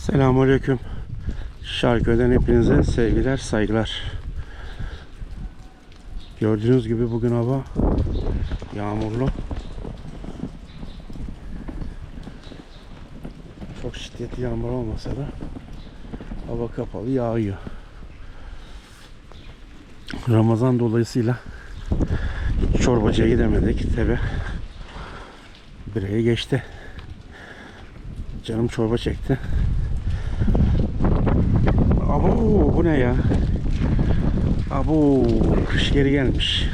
Selamünaleyküm. Şarköy'den hepinize sevgiler, saygılar. Gördüğünüz gibi bugün hava yağmurlu. Çok şiddetli yağmur olmasa da hava kapalı yağıyor. Ramazan dolayısıyla çorbacıya gidemedik. Tabi bireye geçti. Canım çorba çekti. Abo bu ne ya? Abo kış geri gelmiş.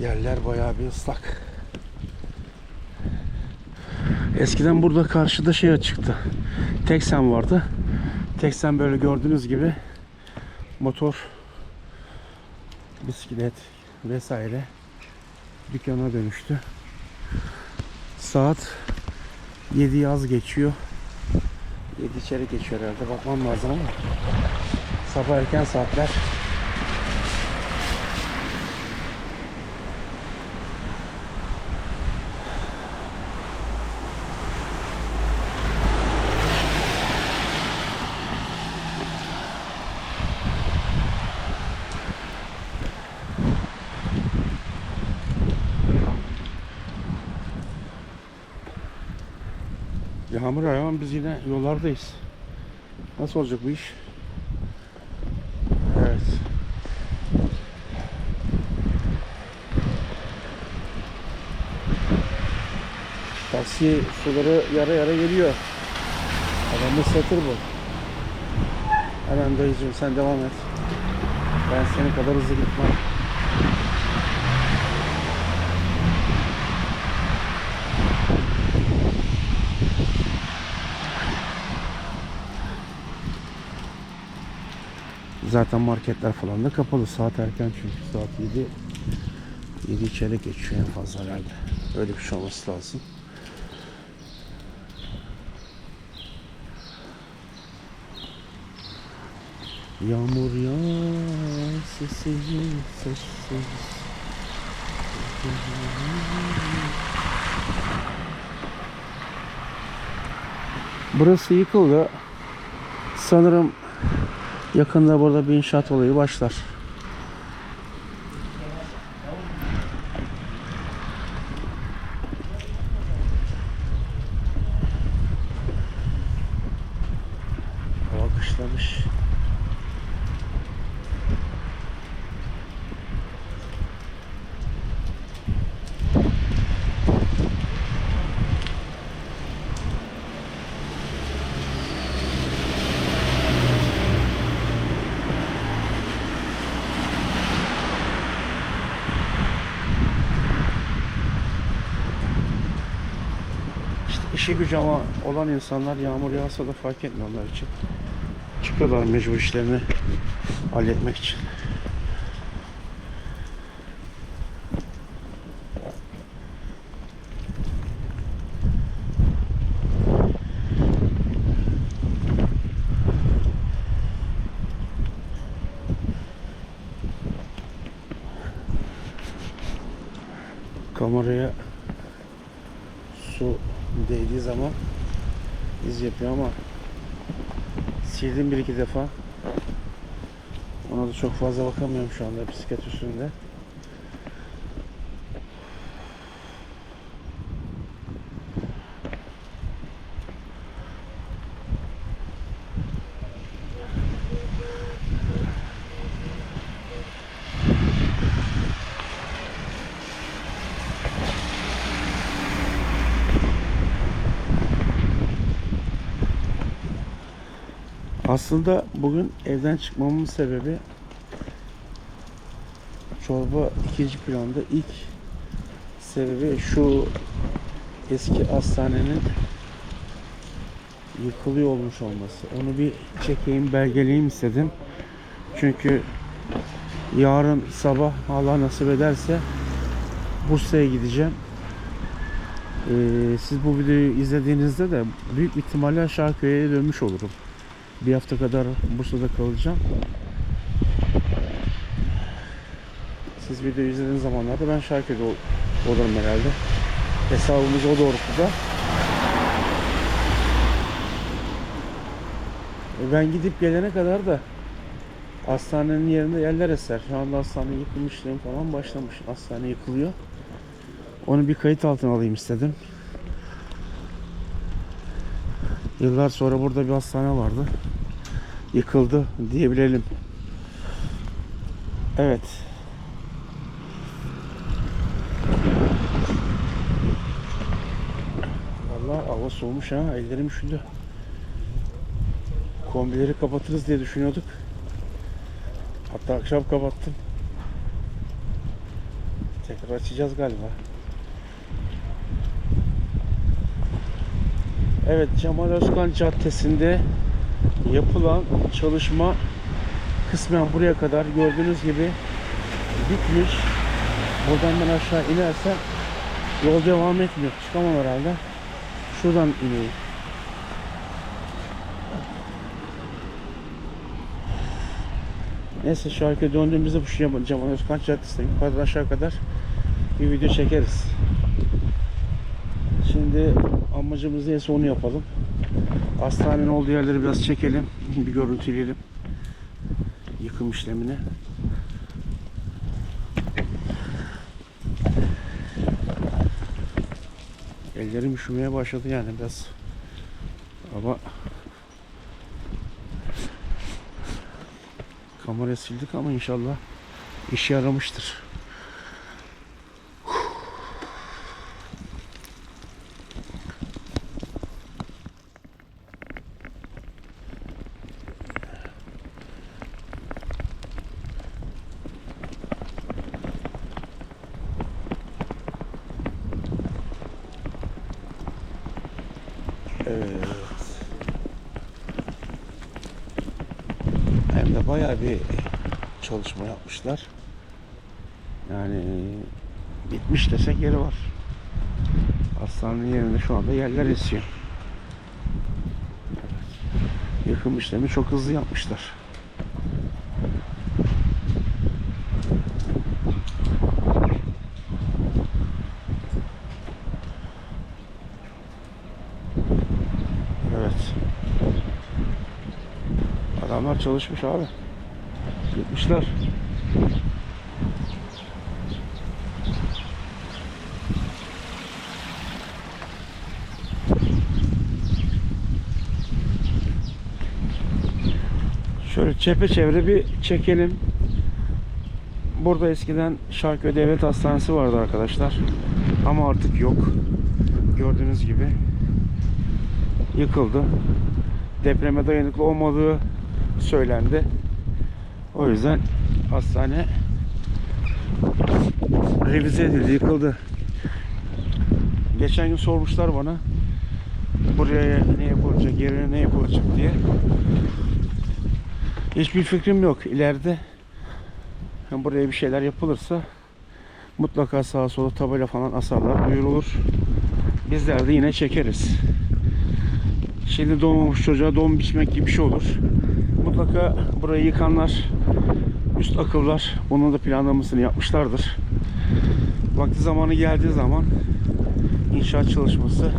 Yerler bayağı bir ıslak. Eskiden burada karşıda şey açıktı. Teksen vardı. Teksen böyle gördüğünüz gibi motor, bisiklet vesaire dükkana dönüştü. Saat 7 yaz geçiyor. 7 içeri geçiyor herhalde. Bakmam lazım ama. Sabah erken saatler. Yağmur ama biz yine yollardayız. Nasıl olacak bu iş? Evet. Taksi suları yara yara geliyor. Adamı satır bu. Hemen dayıcım sen devam et. Ben senin kadar hızlı gitmem. Zaten marketler falan da kapalı. Saat erken çünkü saat 7 7 çeyrek geçiyor en fazla herhalde. Öyle bir şey olması lazım. Yağmur yağar sessiz sessiz Burası yıkıldı. Sanırım Yakında burada bir inşaat olayı başlar. Hava kışlamış. İşi gücü ama olan insanlar yağmur yağsa da fark etmiyor onlar için. Çıkıyorlar mecbur işlerini halletmek için. Kameraya su değdiği zaman iz yapıyor ama sildim bir iki defa. Ona da çok fazla bakamıyorum şu anda bisiklet üstünde. Aslında bugün evden çıkmamın sebebi çorba ikinci planda ilk sebebi şu eski hastanenin yıkılıyor olmuş olması. Onu bir çekeyim, belgeleyeyim istedim. Çünkü yarın sabah Allah nasip ederse Bursa'ya gideceğim. Ee, siz bu videoyu izlediğinizde de büyük ihtimalle Şarköy'e dönmüş olurum. Bir hafta kadar Bursa'da kalacağım. Siz videoyu izlediğiniz zamanlarda ben Şarköy'de ol- olurum herhalde. Hesabımız o doğrultuda. E, Ben gidip gelene kadar da hastanenin yerinde yerler eser. Şu anda hastane yıkılmış işlemi falan başlamış. Hastane yıkılıyor. Onu bir kayıt altına alayım istedim. Yıllar sonra burada bir hastane vardı. Yıkıldı diyebilelim. Evet. Vallahi hava soğumuş ha. Ellerim üşüdü. Kombileri kapatırız diye düşünüyorduk. Hatta akşam kapattım. Tekrar açacağız galiba. Evet Cemal Özkan Caddesi'nde yapılan çalışma kısmen buraya kadar gördüğünüz gibi bitmiş. Buradan ben aşağı inersem yol devam etmiyor. Çıkamam herhalde. Şuradan ineyim. Neyse şarkı döndüğümüzde bu şey Cemal Özkan Caddesi'nde yukarıdan aşağı kadar bir video çekeriz. Şimdi amacımız neyse onu yapalım. Hastanenin olduğu yerleri biraz çekelim. Bir görüntüleyelim. Yıkım işlemini. Ellerim üşümeye başladı yani biraz. Ama kamera sildik ama inşallah işe yaramıştır. Evet. De bayağı bir çalışma yapmışlar. Yani bitmiş desek yeri var. Hastanenin yerinde şu anda yerler esiyor. Yıkım işlemi çok hızlı yapmışlar. Evet. Adamlar çalışmış abi. Gitmişler. Şöyle çepeçevre bir çekelim. Burada eskiden Şarköy Devlet Hastanesi vardı arkadaşlar. Ama artık yok. Gördüğünüz gibi yıkıldı. Depreme dayanıklı olmadığı söylendi. O yüzden hastane revize edildi, yıkıldı. Geçen gün sormuşlar bana buraya ne yapılacak, yerine ne yapılacak diye. Hiçbir fikrim yok. İleride buraya bir şeyler yapılırsa mutlaka sağa sola tabela falan asarlar, duyurulur. Bizler de yine çekeriz. Şimdi doğmamış çocuğa doğum biçmek gibi bir şey olur. Mutlaka burayı yıkanlar, üst akıllar bunun da planlamasını yapmışlardır. Vakti zamanı geldiği zaman inşaat çalışması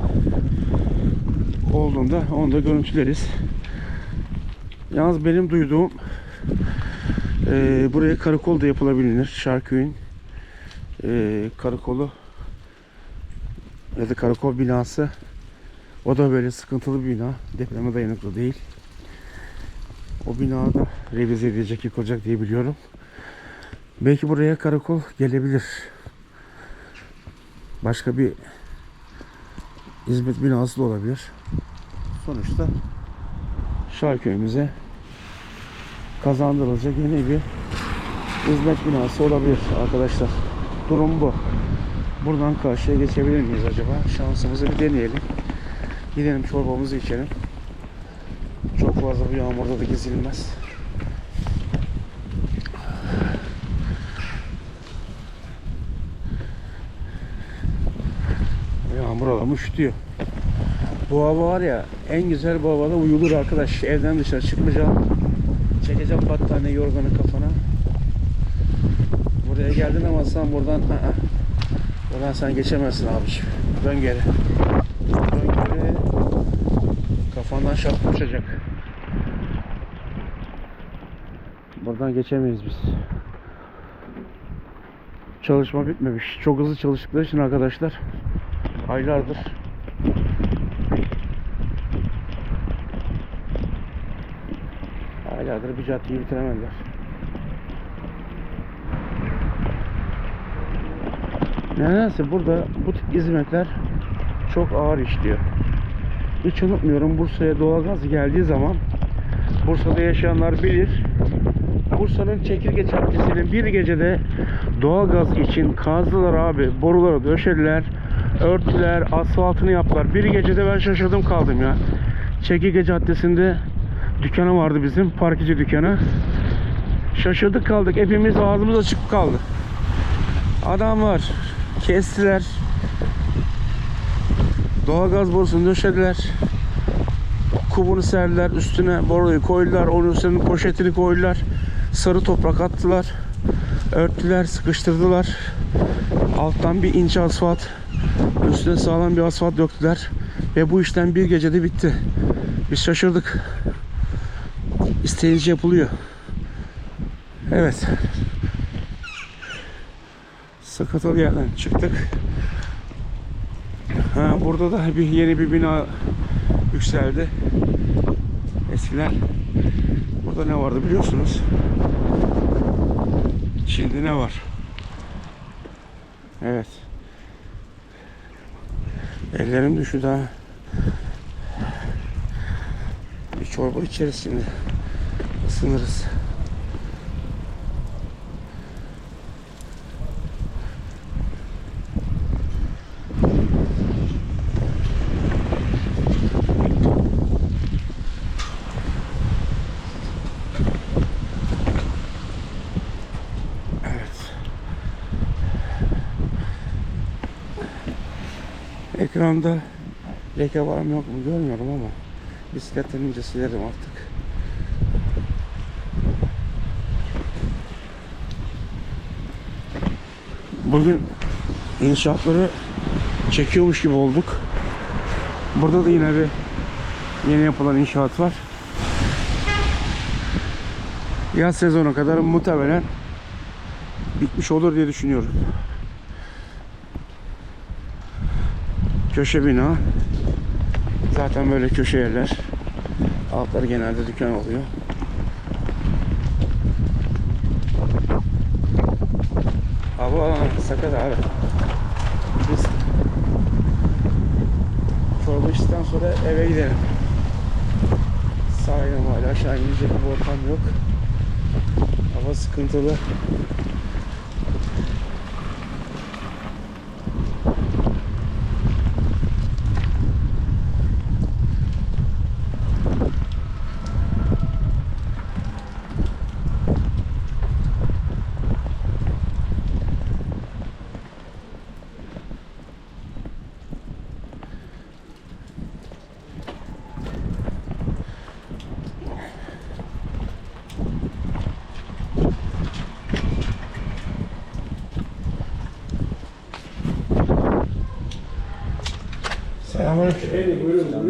olduğunda onu da görüntüleriz. Yalnız benim duyduğum e, buraya karakol da yapılabilir. Şarköy'ün e, karakolu ya da karakol binası o da böyle sıkıntılı bir bina. Depreme dayanıklı değil. O bina da revize edilecek, yıkılacak diye biliyorum. Belki buraya karakol gelebilir. Başka bir hizmet binası da olabilir. Sonuçta Şarköy'ümüze kazandırılacak yeni bir hizmet binası olabilir arkadaşlar. Durum bu. Buradan karşıya geçebilir miyiz acaba? Şansımızı bir deneyelim. Gidelim çorbamızı içelim. Çok fazla bu yağmurda da gezilmez. Yağmur. Ama üşütüyor. Bu hava var ya en güzel bu havada uyulur arkadaş. Evden dışarı çıkmayacağım. Çekeceğim battaniye yorganı kafana. Buraya geldin ama sen buradan ı-ı. buradan sen geçemezsin abiciğim. Dön geri. Dön. Kafandan şapka uçacak. Buradan geçemeyiz biz. Çalışma bitmemiş. Çok hızlı çalıştıkları için arkadaşlar aylardır aylardır bir caddeyi bitiremediler. Nedense burada bu tip hizmetler çok ağır işliyor. Hiç unutmuyorum Bursa'ya doğalgaz geldiği zaman Bursa'da yaşayanlar bilir. Bursa'nın Çekirge Caddesi'nin bir gecede doğalgaz için kazdılar abi. Boruları döşediler, örtüler, asfaltını yaptılar. Bir gecede ben şaşırdım kaldım ya. Çekirge Caddesi'nde dükkanı vardı bizim, parkici dükkanı. Şaşırdık kaldık. Hepimiz ağzımız açık kaldı. Adamlar kestiler. Doğalgaz borusunu döşediler. Kubunu serdiler. Üstüne boruyu koydular. Onun üstüne poşetini koydular. Sarı toprak attılar. Örttüler, sıkıştırdılar. Alttan bir inç asfalt. Üstüne sağlam bir asfalt döktüler. Ve bu işlem bir gecede bitti. Biz şaşırdık. İsteyince yapılıyor. Evet. Sakatalı yerden çıktık. Ha, burada da bir yeni bir bina yükseldi. Eskiden burada ne vardı biliyorsunuz. Şimdi ne var? Evet. Ellerim düştü daha. Bir çorba içeriz şimdi. Ekranda leke var mı yok mu görmüyorum ama bisikletten ince silerim artık. Bugün inşaatları çekiyormuş gibi olduk. Burada da yine bir yeni yapılan inşaat var. Yaz sezonu kadar muhtemelen bitmiş olur diye düşünüyorum. Köşe bina. Zaten böyle köşe yerler. Altları genelde dükkan oluyor. Abi sakat abi. Biz çorba içtikten sonra eve gidelim. Sahile hala aşağı inecek bir ortam yok. Hava sıkıntılı.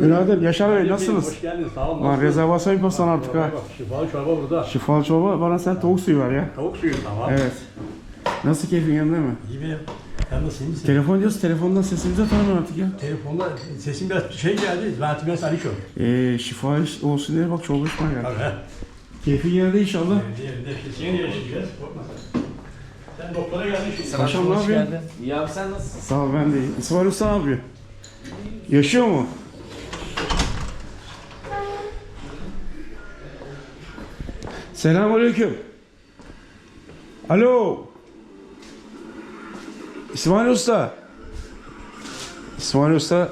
Günaydın. Yaşar Bey nasılsınız? Hoş geldin. Sağ olun. Lan rezervasyon yapmasan artık ha. Şifalı çorba burada. Şifalı çorba bana sen tavuk suyu ver ya. Tavuk suyu tamam. Evet. Nasıl keyfin yanında mı? İyi benim. Sen nasılsın? iyi misin? Telefon diyoruz telefondan sesimizi tanımıyor artık ya. Telefonda sesim biraz şey geldi. Ben biraz alışım. Ee, şifa olsun diye bak çorba içmeye geldi. Tabii. Keyfin yerinde inşallah. Seni yaşayacağız. Korkma sen. Sen doktora geldin şimdi. Paşam ne? İyi abi sen nasılsın? Sağ ol ben de iyiyim. İsmail Usta ne yapıyor? Yaşıyor mu? Selamünaleyküm. Alo. İsmail Usta. İsmail Usta.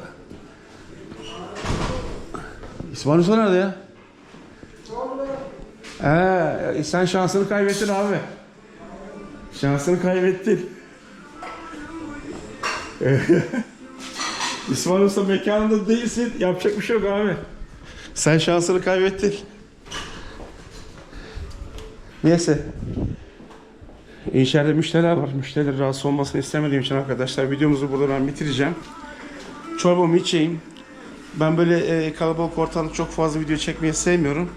İsmail Usta nerede ya? Ee, sen şansını kaybettin abi. Şansını kaybettin. İsmail Usta mekanında değilsin. Yapacak bir şey yok abi. Sen şansını kaybettin. Neyse. İçeride müşteriler var. Müşteriler rahatsız olmasını istemediğim için arkadaşlar videomuzu burada ben bitireceğim. Çorbamı içeyim. Ben böyle e, kalabalık ortamda çok fazla video çekmeyi sevmiyorum.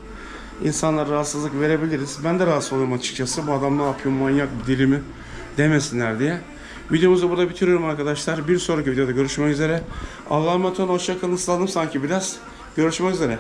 İnsanlara rahatsızlık verebiliriz. Ben de rahatsız oluyorum açıkçası. Bu adam ne yapıyor manyak deli mi demesinler diye. Videomuzu burada bitiriyorum arkadaşlar. Bir sonraki videoda görüşmek üzere. Allah'a emanet olun. Hoşçakalın. Isladım sanki biraz. Görüşmek üzere.